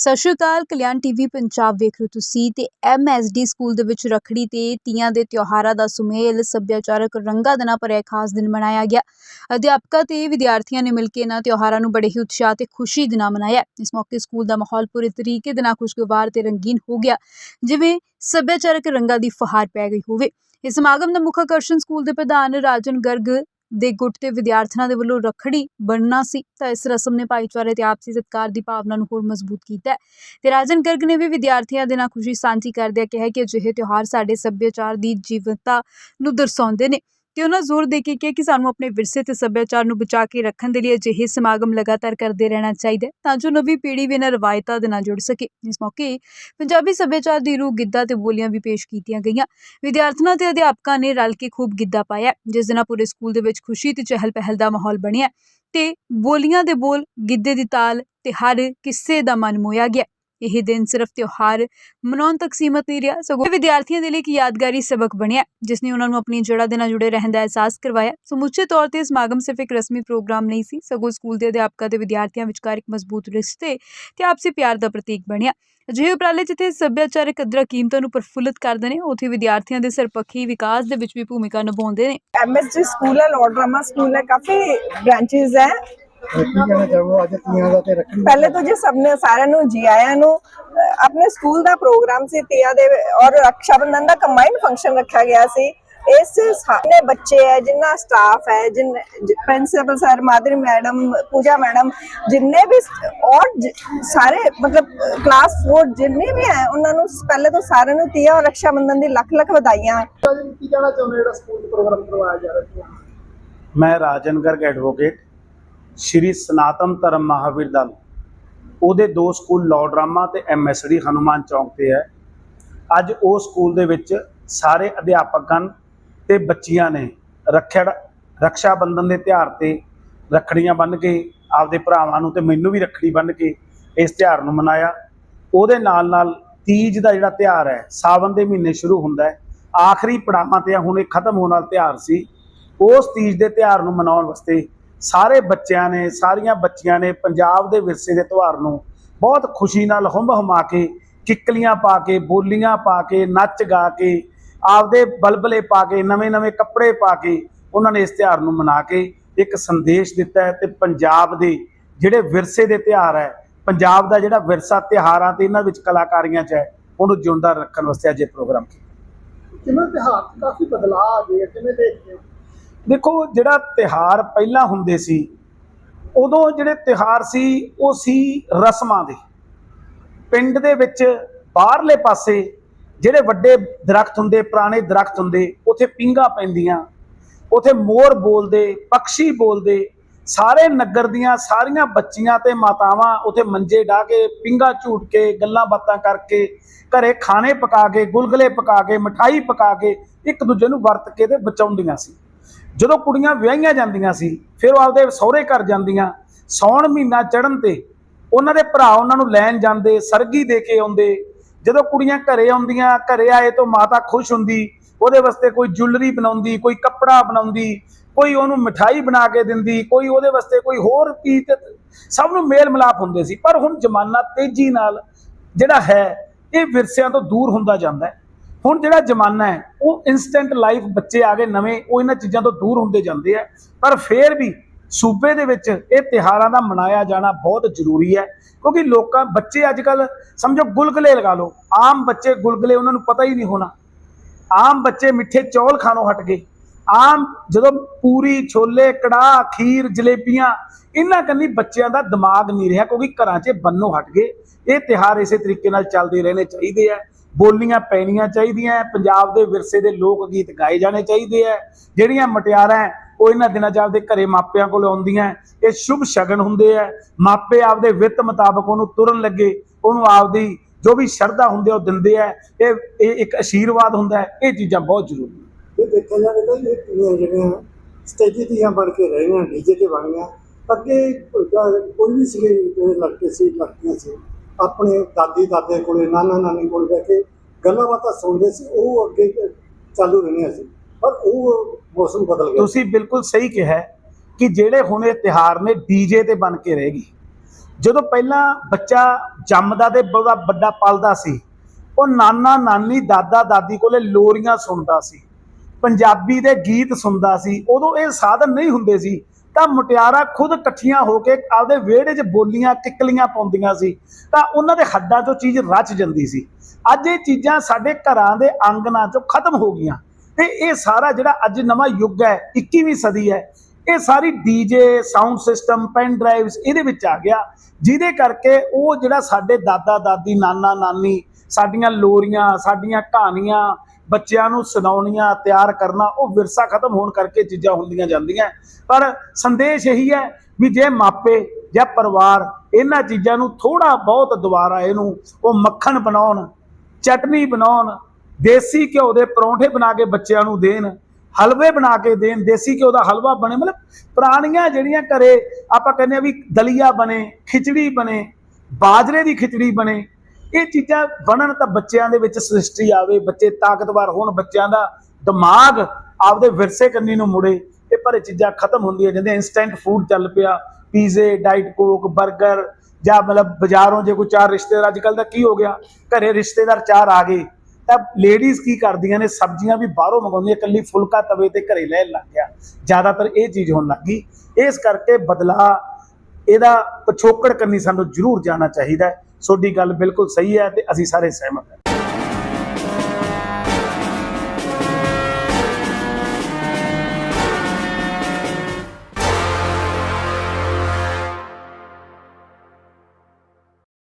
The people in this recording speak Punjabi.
ਸਤਿ ਸ਼੍ਰੀ ਅਕਾਲ, ਕਲਿਆਣ ਟੀਵੀ ਪੰਜਾਬ ਵੇਖ ਰਹੇ ਹੋ ਤੁਸੀਂ ਤੇ ਐਮਐਸਡੀ ਸਕੂਲ ਦੇ ਵਿੱਚ ਰਖੜੀ ਤੇ ਤੀਆਂ ਦੇ ਤਿਉਹਾਰਾਂ ਦਾ ਸੁਮੇਲ, ਸੱਭਿਆਚਾਰਕ ਰੰਗਾਂ ਦੇ ਨਾਲ ਭਰਿਆ ਖਾਸ ਦਿਨ ਮਨਾਇਆ ਗਿਆ। ਅਧਿਆਪਕਾਂ ਤੇ ਵਿਦਿਆਰਥੀਆਂ ਨੇ ਮਿਲ ਕੇ ਇਹਨਾਂ ਤਿਉਹਾਰਾਂ ਨੂੰ ਬੜੇ ਹੀ ਉਤਸ਼ਾਹ ਤੇ ਖੁਸ਼ੀ ਦੇ ਨਾਲ ਮਨਾਇਆ। ਇਸ ਮੌਕੇ ਸਕੂਲ ਦਾ ਮਾਹੌਲ ਪੂਰੇ ਤਰੀਕੇ ਦੇ ਨਾਲ ਖੁਸ਼ਗਵਾਰ ਤੇ ਰੰਗੀਨ ਹੋ ਗਿਆ, ਜਿਵੇਂ ਸੱਭਿਆਚਾਰਕ ਰੰਗਾਂ ਦੀ ਫੁਹਾਰ ਪੈ ਗਈ ਹੋਵੇ। ਇਸ ਸਮਾਗਮ ਦਾ ਮੁੱਖ ਆਕਰਸ਼ਣ ਸਕੂਲ ਦੇ ਪ੍ਰਧਾਨ ਰਾਜਨ ਗਰਗ ਦੇ ਗੁੱਟ ਤੇ ਵਿਦਿਆਰਥੀਆਂ ਦੇ ਵੱਲੋਂ ਰੱਖੜੀ ਬੰਨਣਾ ਸੀ, ਤਾਂ ਇਸ ਰਸਮ ਨੇ ਭਾਈਚਾਰੇ ਤੇ ਆਪਸੀ ਸਤਿਕਾਰ ਦੀ ਭਾਵਨਾ ਨੂੰ ਹੋਰ ਮਜ਼ਬੂਤ ਕੀਤਾ ਤੇ ਰਾਜਨ ਗਰਗ ਨੇ ਵੀ ਵਿਦਿਆਰਥੀਆਂ ਦੇ ਨਾਲ ਖੁਸ਼ੀ ਸਾਂਝੀ ਕਰਦਿਆਂ ਕਿਹਾ ਕਿ ਅਜਿਹੇ ਤਿਉਹਾਰ ਸਾਡੇ ਸੱਭਿਆਚਾਰ ਦੀ ਜੀਵਨਤਾ ਨੂੰ ਦਰਸਾਉਂਦੇ ਨੇ। ਤੇ ਉਹਨਾਂ ਜ਼ੋਰ ਦੇ ਕੇ ਕਿਹਾ ਕਿ ਸਾਨੂੰ ਆਪਣੇ ਵਿਰਸੇ ਤੇ ਸੱਭਿਆਚਾਰ ਨੂੰ ਬਚਾ ਕੇ ਰੱਖਣ ਦੇ ਲਈ ਅਜਿਹੇ ਸਮਾਗਮ ਲਗਾਤਾਰ ਕਰਦੇ ਰਹਿਣਾ ਚਾਹੀਦਾ ਹੈ ਤਾਂ ਜੋ ਨਵੀਂ ਪੀੜ੍ਹੀ ਵੀ ਇਹਨਾਂ ਰਵਾਇਤਾਂ ਦੇ ਨਾਲ ਜੁੜ ਸਕੇ। ਇਸ ਮੌਕੇ ਪੰਜਾਬੀ ਸੱਭਿਆਚਾਰ ਦੀ ਰੂਹ ਗਿੱਧਾ ਤੇ ਬੋਲੀਆਂ ਵੀ ਪੇਸ਼ ਕੀਤੀਆਂ ਗਈਆਂ। ਵਿਦਿਆਰਥੀਆਂ ਤੇ ਅਧਿਆਪਕਾਂ ਨੇ ਰਲ ਕੇ ਖੂਬ ਗਿੱਧਾ ਪਾਇਆ ਜਿਸ ਦੇ ਨਾਲ ਪੂਰੇ ਸਕੂਲ ਦੇ ਵਿੱਚ ਖੁਸ਼ੀ ਤੇ ਚਹਿਲ ਪਹਿਲ ਦਾ ਮਾਹੌਲ ਬਣਿਆ ਤੇ ਬੋਲੀਆਂ ਦੇ ਬੋਲ, ਗਿੱਧੇ ਦੀ ਤਾਲ ਤੇ ਹਰ ਕਿਸੇ ਦਾ ਮਨ ਮੋਇਆ ਗਿਆ ਇਹ ਦਿਨ ਸਿਰਫ ਤਿਉਹਾਰ ਮਨਾਉਣ ਤੱਕ ਸੀਮਤ ਨਹੀਂ ਰਿਹਾ। ਸਗੋਂ ਵਿਦਿਆਰਥੀਆਂ ਦੇ ਲਈ ਇੱਕ ਯਾਦਗਾਰੀ ਸਬਕ ਬਣਿਆ, ਜਿਸ ਨੇ ਉਹਨਾਂ ਨੂੰ ਆਪਣੀ ਜੜ੍ਹਾਂ ਦੇ ਨਾਲ ਜੁੜੇ ਰਹਿਣ ਦਾ ਅਹਿਸਾਸ ਕਰਵਾਇਆ। ਸਮੁੱਚੇ ਤੌਰ ਤੇ ਸਮਾਗਮ ਸਿਰਫ ਇੱਕ ਰਸਮੀ ਪ੍ਰੋਗਰਾਮ ਨਹੀਂ ਸੀ, ਸਗੋਂ ਸਕੂਲ ਦੇ ਅਧਿਆਪਕਾਂ ਤੇ ਵਿਦਿਆਰਥੀਆਂ ਵਿਚਕਾਰ ਇੱਕ ਮਜ਼ਬੂਤ ਰਿਸ਼ਤੇ ਤੇ ਆਪਸੀ ਪਿਆਰ ਦਾ ਪ੍ਰਤੀਕ ਬਣਿਆ। ਅਜਿਹੇ ਉਪਰਾਲੇ ਜਿੱਥੇ ਸੱਭਿਆਚਾਰਕ ਕਦਰਾਂ ਕੀਮਤਾਂ ਨੂੰ ਪ੍ਰਫੁੱਲਤ ਕਰਦੇ ਨੇ, ਉੱਥੇ ਵਿਦਿਆਰਥੀਆਂ ਦੇ ਸਰਪੱਖੀ ਵਿਕਾਸ ਦੇ ਵਿੱਚ ਵੀ ਭੂਮਿਕਾ ਨਿਭਾਉਂਦੇ ਨੇ। ਐਮਐਸਜੀ ਸਕੂਲ ਹੈ ਲਾਰਡ ਸਕੂਲ ਹੈ, ਕਾਫੀ ਬ੍ਰਾਂਚੇਸ ਹੈ। ਕੀ ਕਹਿਣਾ ਚਾਹੋ ਅੱਜ ਤੀਆਂ ਦਾ ਤੇ ਰੱਖੜੀ ਪਹਿਲੇ ਤਾਂ ਜੀ ਸਭ ਨੇ ਸਾਰਿਆਂ ਨੂੰ ਜੀ ਆਇਆਂ ਨੂੰ ਅਹ ਆਪਣੇ ਸਕੂਲ ਦਾ ਪ੍ਰੋਗਰਾਮ ਸੀ ਤੀਆਂ ਦੇ ਔਰ ਰਕਸ਼ਾ ਬੰਧਨ ਦਾ ਕੰਬਾਈਨਡ ਫੰਕਸ਼ਨ ਰੱਖਿਆ ਗਿਆ ਸੀ। ਇਸ ਸਾਰੇ ਬੱਚੇ ਹੈ ਜਿੰਨਾ ਸਟਾਫ ਹੈ ਜਿਨ ਪ੍ਰਿੰਸੀਪਲ ਸਰ ਮਾਦਰੀ ਮੈਡਮ ਪੂਜਾ ਮੈਡਮ ਜਿੰਨੇ ਵੀ ਸ- ਔਰ ਜ- ਸਾਰੇ ਮਤਲਬ ਕਲਾਸ 4 ਜਿੰਨੇ ਵੀ ਹੈ ਉਹਨਾਂ ਨੂੰ ਪਹਿਲੇ ਤਾਂ ਸਾਰਿਆਂ ਨੂੰ ਤੀਆਂ ਔਰ ਰਕਸ਼ਾ ਬੰਧਨ ਦੀ ਲੱਖ ਲੱਖ ਵਧਾਈਆਂ। ਕੀ ਕਹਿਣਾ ਚਾਹੁੰਦੇ ਜਿਹੜਾ ਸਕੂਲ ਪ੍ਰੋਗਰਾਮ ਕਰਵਾਇਆ ਜਾ ਰਿਹਾ ਹੈ ਮੈਂ ਰਾਜਨ ਗਰਗ ਐਡਵੋਕੇਟ ਸ਼੍ਰੀ ਸਨਾਤਨ ਧਰਮ ਮਹਾਵੀਰ ਦਲ ਉਹਦੇ ਦੋ ਸਕੂਲ ਲਾਰਡ ਰਾਮਾ ਤੇ ਐਮਐਸਡੀ ਹਨੂਮਾਨ ਚੌਂਕ ਤੇ ਹੈ। ਅੱਜ ਉਹ ਸਕੂਲ ਦੇ ਵਿੱਚ ਸਾਰੇ ਅਧਿਆਪਕ ਹਨ ਤੇ ਬੱਚੀਆਂ ਨੇ ਰੱਖਿਆ ਰਕਸ਼ਾ ਬੰਧਨ ਦੇ ਤਿਉਹਾਰ ਤੇ ਰੱਖੜੀਆਂ ਬੰਨ੍ਹ ਕੇ, ਆਪਦੇ ਭਰਾਵਾਂ ਨੂੰ ਤੇ ਮੈਨੂੰ ਵੀ ਰੱਖੜੀ ਬੰਨ੍ਹ ਕੇ ਇਸ ਤਿਉਹਾਰ ਨੂੰ ਮਨਾਇਆ। ਉਹਦੇ ਨਾਲ ਨਾਲ ਤੀਜ ਦਾ ਜਿਹੜਾ ਤਿਉਹਾਰ ਹੈ ਸਾਵਨ ਦੇ ਮਹੀਨੇ ਸ਼ੁਰੂ ਹੁੰਦਾ ਹੈ। ਆਖਰੀ ਪੜਾਵਾਂ ਤੇ ਹੁਣ ਇਹ ਖਤਮ ਹੋਣ ਵਾਲਾ ਤਿਉਹਾਰ ਸੀ। ਉਸ ਤੀਜ ਦੇ ਤਿਉਹਾਰ ਨੂੰ ਮਨਾਉਣ ਵਾਸਤੇ ਸਾਰੇ ਬੱਚਿਆਂ ਨੇ, ਸਾਰੀਆਂ ਬੱਚੀਆਂ ਨੇ ਪੰਜਾਬ ਦੇ ਵਿਰਸੇ ਦੇ ਤਿਉਹਾਰ ਨੂੰ ਬਹੁਤ ਖੁਸ਼ੀ ਨਾਲ ਹੁੰਮ ਹਮਾ ਕੇ, ਕਿੱਕਲੀਆਂ ਪਾ ਕੇ, ਬੋਲੀਆਂ ਪਾ ਕੇ, ਨੱਚ ਗਾ ਕੇ, ਆਪਦੇ ਬਲਬਲੇ ਪਾ ਕੇ, ਨਵੇਂ-ਨਵੇਂ ਕੱਪੜੇ ਪਾ ਕੇ ਉਹਨਾਂ ਨੇ ਇਸ ਤਿਉਹਾਰ ਨੂੰ ਮਨਾ ਕੇ ਇੱਕ ਸੰਦੇਸ਼ ਦਿੱਤਾ ਹੈ ਤੇ ਪੰਜਾਬ ਦੇ ਜਿਹੜੇ ਵਿਰਸੇ ਦੇ ਤਿਉਹਾਰ ਹੈ, ਪੰਜਾਬ ਦਾ ਜਿਹੜਾ ਵਿਰਸਾ ਤਿਉਹਾਰਾਂ ਤੇ ਇਹਨਾਂ ਵਿੱਚ ਕਲਾਕਾਰੀਆਂ 'ਚ ਹੈ, ਉਹਨੂੰ ਜਿਉਂਦਾ ਰੱਖਣ ਵਾਸਤੇ ਅੱਜ ਇਹ ਪ੍ਰੋਗਰਾਮ ਕੀਤਾ ਕਿਵੇਂ ਤਿਹਾਰ ਕਾਫੀ ਬਦਲਾਅ ਆ ਗਏ ਕਿਵੇਂ ਦੇਖਦੇ ਹੋ? ਦੇਖੋ ਜਿਹੜਾ ਤਿਹਾਰ ਪਹਿਲਾਂ ਹੁੰਦੇ ਸੀ, ਉਦੋਂ ਜਿਹੜੇ ਤਿਹਾਰ ਸੀ, ਉਹ ਸੀ ਰਸਮਾਂ ਦੇ। ਪਿੰਡ ਦੇ ਵਿੱਚ ਬਾਹਰਲੇ ਪਾਸੇ ਜਿਹੜੇ ਵੱਡੇ ਦਰਖਤ ਹੁੰਦੇ, ਪੁਰਾਣੇ ਦਰਖਤ ਹੁੰਦੇ, ਉੱਥੇ ਪਿੰਗਾ ਪੈਂਦੀਆਂ, ਉੱਥੇ ਮੋਰ ਬੋਲਦੇ ਪੰਛੀ ਬੋਲਦੇ, ਸਾਰੇ ਨਗਰ ਦੀਆਂ ਸਾਰੀਆਂ ਬੱਚੀਆਂ ਤੇ ਮਾਤਾਵਾਂ ਉੱਥੇ ਮੰਜੇ ਢਾ ਕੇ ਪਿੰਗਾ ਝੂਟ ਕੇ, ਗੱਲਾਂ ਬਾਤਾਂ ਕਰਕੇ, ਘਰੇ ਖਾਣੇ ਪਕਾ ਕੇ, ਗੁਲਗੁਲੇ ਪਕਾ ਕੇ, ਮਠਾਈ ਪਕਾ ਕੇ, ਇੱਕ ਦੂਜੇ ਨੂੰ ਵਰਤ ਕੇ ਤੇ ਬਚਾਉਂਦੀਆਂ ਸੀ। ਜਦੋਂ ਕੁੜੀਆਂ ਵਿਆਹੀਆਂ ਜਾਂਦੀਆਂ ਸੀ, ਫਿਰ ਉਹ ਆਪਦੇ ਸਹੁਰੇ ਘਰ ਜਾਂਦੀਆਂ। ਸੌਣ ਮਹੀਨਾ ਚੜ੍ਹਨ ਤੇ ਉਹਨਾਂ ਦੇ ਭਰਾ ਉਹਨਾਂ ਨੂੰ ਲੈਣ ਜਾਂਦੇ, ਸਰਗੀ ਦੇ ਕੇ ਆਉਂਦੇ। ਜਦੋਂ ਕੁੜੀਆਂ ਘਰੇ ਆਉਂਦੀਆਂ, ਘਰੇ ਆਏ ਤੋਂ ਮਾਤਾ ਖੁਸ਼ ਹੁੰਦੀ, ਉਹਦੇ ਵਾਸਤੇ ਕੋਈ ਜੁਐਲਰੀ ਬਣਾਉਂਦੀ, ਕੋਈ ਕੱਪੜਾ ਬਣਾਉਂਦੀ, ਕੋਈ ਉਹਨੂੰ ਮਠਾਈ ਬਣਾ ਕੇ ਦਿੰਦੀ, ਕੋਈ ਉਹਦੇ ਵਾਸਤੇ ਕੋਈ ਹੋਰ ਚੀਜ਼ ਸਭ ਨੂੰ ਮੇਲ ਮਿਲਾਪ ਹੁੰਦੇ ਸੀ। ਪਰ ਹੁਣ ਜ਼ਮਾਨਾ ਤੇਜ਼ੀ ਨਾਲ ਜਿਹੜਾ ਹੈ, ਇਹ ਵਿਰਸਿਆਂ ਤੋਂ ਦੂਰ ਹੁੰਦਾ ਜਾਂਦਾ ਹੈ। ਹੁਣ ਜਿਹੜਾ ਜ਼ਮਾਨਾ ਹੈ, ਉਹ ਇਨਸਟੈਂਟ ਲਾਈਫ ਬੱਚੇ ਆ ਗਏ ਨਵੇਂ, ਉਹ ਇਹਨਾਂ ਚੀਜ਼ਾਂ ਤੋਂ ਦੂਰ ਹੁੰਦੇ ਜਾਂਦੇ ਆ। ਪਰ ਫੇਰ ਵੀ ਸੂਬੇ ਦੇ ਵਿੱਚ ਇਹ ਤਿਹਾਰਾਂ ਦਾ ਮਨਾਇਆ ਜਾਣਾ ਬਹੁਤ ਜ਼ਰੂਰੀ ਹੈ, ਕਿਉਂਕਿ ਲੋਕਾਂ, ਬੱਚੇ ਅੱਜ ਕੱਲ ਸਮਝੋ ਗੁਲਗੁਲੇ ਲਗਾ ਲਓ। ਆਮ ਬੱਚੇ ਗੁਲਗੁਲੇ ਉਹਨਾਂ ਨੂੰ ਪਤਾ ਹੀ ਨਹੀਂ ਹੋਣਾ। ਆਮ ਬੱਚੇ ਮਿੱਠੇ ਚੌਲ ਖਾਣੋਂ ਹਟ ਗਏ। ਆਮ ਜਦੋਂ ਪੂਰੀ ਛੋਲੇ, ਕੜਾਹ, ਖੀਰ, ਜਲੇਬੀਆਂ, ਇਹਨਾਂ ਕੰਨੀ ਬੱਚਿਆਂ ਦਾ ਦਿਮਾਗ ਨਹੀਂ ਰਿਹਾ, ਕਿਉਂਕਿ ਘਰਾਂ 'ਚ ਬੰਨੋਂ ਹਟ ਗਏ। ਇਹ ਤਿਹਾਰ ਇਸੇ ਤਰੀਕੇ ਨਾਲ ਚੱਲਦੇ ਰਹਿਣੇ ਚਾਹੀਦੇ ਆ। ਬੋਲੀਆਂ ਪੈਣੀਆਂ ਚਾਹੀਦੀਆਂ ਹੈ, ਪੰਜਾਬ ਦੇ ਵਿਰਸੇ ਦੇ ਲੋਕ ਗੀਤ ਗਾਏ ਜਾਣੇ ਚਾਹੀਦੇ ਆ ਜਿਹੜੀਆਂ ਮਟਿਆਰਾਂ ਹੈ, ਉਹ ਇਹਨਾਂ ਦਿਨਾਂ 'ਚ ਆਪਦੇ ਘਰੇ ਮਾਪਿਆਂ ਕੋਲ ਆਉਂਦੀਆਂ ਇਹ ਸ਼ੁਭ ਸ਼ਗਨ ਹੁੰਦੇ ਆ ਮਾਪੇ ਆਪਦੇ ਵਿੱਤ ਮੁਤਾਬਕ ਉਹਨੂੰ ਤੁਰਨ ਲੱਗੇ ਉਹਨੂੰ ਆਪਦੀ ਜੋ ਵੀ ਸ਼ਰਧਾ ਹੁੰਦੇ ਉਹ ਦਿੰਦੇ ਆ ਇਹ ਇਹ ਇੱਕ ਆਸ਼ੀਰਵਾਦ ਹੁੰਦਾ ਇਹ ਚੀਜ਼ਾਂ ਬਹੁਤ ਜ਼ਰੂਰੀ ਇਹ ਦੇਖਿਆ ਜਾਵੇ ਤਾਂ ਇਹ ਤੀਆਂ ਜਿਹੜੀਆਂ ਸਟੇਜੀ ਦੀਆਂ ਬਣ ਕੇ ਰਹੀਆਂ ਡੀਜੇ ਤੇ ਬਣੀਆਂ ਅੱਗੇ ਕੋਈ ਵੀ ਸੀ ਲੜਕੇ ਸੀ ਲੜਕੀਆਂ ਸੀ ਆਪਣੇ ਦਾਦੀ ਦਾਦੇ ਕੋਲੇ, ਨਾਨਾ ਨਾਨੀ ਕੋਲ ਬਹਿ ਕੇ ਗੱਲਾਂ ਬਾਤਾਂ ਸੁਣਦੇ ਸੀ, ਉਹ ਅੱਗੇ ਚਾਲੂ ਰਹੀਆਂ ਸੀ। ਪਰ ਉਹ ਮੌਸਮ ਬਦਲ ਗਿਆ। ਤੁਸੀਂ ਬਿਲਕੁਲ ਸਹੀ ਕਿਹਾ ਕਿ ਜਿਹੜੇ ਹੁਣ ਇਹ ਤਿਹਾਰ ਨੇ ਡੀਜੇ ਤੇ ਬਣ ਕੇ ਰਹੇਗੀ ਜਦੋਂ ਪਹਿਲਾਂ ਬੱਚਾ ਜੰਮਦਾ ਤੇ ਬੜਾ ਵੱਡਾ ਪਲਦਾ ਸੀ, ਉਹ ਨਾਨਾ ਨਾਨੀ, ਦਾਦਾ ਦਾਦੀ ਕੋਲੇ ਲੋਰੀਆਂ ਸੁਣਦਾ ਸੀ। ਪੰਜਾਬੀ ਦੇ ਗੀਤ ਸੁਣਦਾ ਸੀ। ਉਦੋਂ ਇਹ ਸਾਧਨ ਨਹੀਂ ਹੁੰਦੇ ਸੀ ਤਾਂ ਮੁਟਿਆਰਾਂ ਖੁਦ ਇਕੱਠੀਆਂ ਹੋ ਕੇ ਆਪਦੇ ਵਿਹੜੇ 'ਚ ਬੋਲੀਆਂ ਕਿੱਕਲੀਆਂ ਪਾਉਂਦੀਆਂ ਸੀ। ਤਾਂ ਉਹਨਾਂ ਦੇ ਹੱਡਾਂ 'ਚੋਂ ਚੀਜ਼ ਰਚ ਜਾਂਦੀ ਸੀ। ਅੱਜ ਇਹ ਚੀਜ਼ਾਂ ਸਾਡੇ ਘਰਾਂ ਦੇ ਆਂਗਨਾਂ 'ਚੋਂ ਖਤਮ ਹੋ ਗਈਆਂ। ਤੇ ਇਹ ਸਾਰਾ ਜਿਹੜਾ ਅੱਜ ਨਵਾਂ ਯੁੱਗ ਹੈ 21ਵੀਂ ਸਦੀ ਹੈ, ਇਹ ਸਾਰੀ DJ, sound system, pen drives ਇਹਦੇ ਵਿੱਚ ਆ ਗਿਆ। ਜਿਹਦੇ ਕਰਕੇ ਉਹ ਜਿਹੜਾ ਸਾਡੇ ਦਾਦਾ ਦਾਦੀ ਨਾਨਾ ਨਾਨੀ ਸਾਡੀਆਂ ਲੋਰੀਆਂ, ਸਾਡੀਆਂ ਕਹਾਣੀਆਂ ਬੱਚਿਆਂ ਨੂੰ ਸੁਣਾਉਣੀਆਂ, ਤਿਆਰ ਕਰਨਾ, ਉਹ ਵਿਰਸਾ ਖਤਮ ਹੋਣ ਕਰਕੇ ਚੀਜ਼ਾਂ ਹੁੰਦੀਆਂ ਜਾਂਦੀਆਂ। ਪਰ ਸੰਦੇਸ਼ ਇਹੀ ਹੈ ਵੀ ਜੇ ਮਾਪੇ, ਜਾਂ ਪਰਿਵਾਰ ਇਹਨਾਂ ਚੀਜ਼ਾਂ ਨੂੰ ਥੋੜਾ ਬਹੁਤ ਦੁਬਾਰਾ ਇਹਨੂੰ ਉਹ ਮੱਖਣ ਬਣਾਉਣ, ਚਟਨੀ ਬਣਾਉਣ, ਦੇਸੀ ਘਿਓ ਦੇ ਪਰੌਂਠੇ ਬਣਾ ਕੇ ਬੱਚਿਆਂ ਨੂੰ ਦੇਣ, ਹਲਵੇ ਬਣਾ ਕੇ ਦੇਣ, ਦੇਸੀ ਘਿਓ ਦਾ ਹਲਵਾ ਬਣੇ, ਮਤਲਬ ਪੁਰਾਣੀਆਂ ਜਿਹੜੀਆਂ ਘਰੇ ਆਪਾਂ ਕਹਿੰਦੇ ਆ ਵੀ ਦਲੀਆ ਬਣੇ, ਖਿਚੜੀ ਬਣੇ, ਬਾਜਰੇ ਦੀ ਖਿਚੜੀ ਬਣੇ ਇਹ ਚੀਜ਼ਾਂ ਬਣਨ ਤਾਂ ਬੱਚਿਆਂ ਦੇ ਵਿੱਚ ਸ੍ਰਿਸ਼ਟੀ ਆਵੇ, ਬੱਚੇ ਤਾਕਤਵਰ ਹੋਣ, ਬੱਚਿਆਂ ਦਾ ਦਿਮਾਗ ਆਪਦੇ ਵਿਰਸੇ ਕੰਨੀ ਨੂੰ ਮੁੜੇ ਇਹ ਪਰ ਇਹ ਚੀਜ਼ਾਂ ਖਤਮ ਹੁੰਦੀਆਂ ਜਾਂਦੀਆਂ। ਇਨਸਟੈਂਟ ਫੂਡ ਚੱਲ ਪਿਆ, ਪੀਜ਼ੇ ਡਾਈਟ ਕੋਕ 버ਗਰ ਜਾਂ ਮਤਲਬ ਬਾਜ਼ਾਰੋਂ ਜੇ ਕੋਈ ਚਾਰ ਰਿਸ਼ਤੇਦਾਰ ਅੱਜ ਕੱਲ ਦਾ ਕੀ ਹੋ ਗਿਆ? ਘਰੇ ਰਿਸ਼ਤੇਦਾਰ ਚਾਰ ਆ ਗਏ। ਤਾਂ ਲੇਡੀਜ਼ ਕੀ ਕਰਦੀਆਂ ਨੇ? ਸਬਜ਼ੀਆਂ ਵੀ ਬਾਹਰੋਂ ਮੰਗਾਉਂਦੀਆਂ ਇਕੱਲੀ ਫੁਲਕਾ ਤਵੇ ਤੇ ਘਰੇ ਲੈਣ ਲੱਗ ਗਿਆ। ਜ਼ਿਆਦਾਤਰ ਇਹ ਚੀਜ਼ ਹੋਣ ਲੱਗੀ ਇਸ ਕਰਕੇ ਬਦਲਾ ਇਹਦਾ ਪਿਛੋਕੜ ਕਰਨੀ ਸਾਨੂੰ ਜ਼ਰੂਰ ਜਾਣਾ ਚਾਹੀਦਾ ਹੈ। ਤੁਹਾਡੀ ਗੱਲ ਬਿਲਕੁਲ ਸਹੀ ਹੈ ਤੇ ਅਸੀਂ ਸਾਰੇ ਸਹਿਮਤ ਹਾਂ।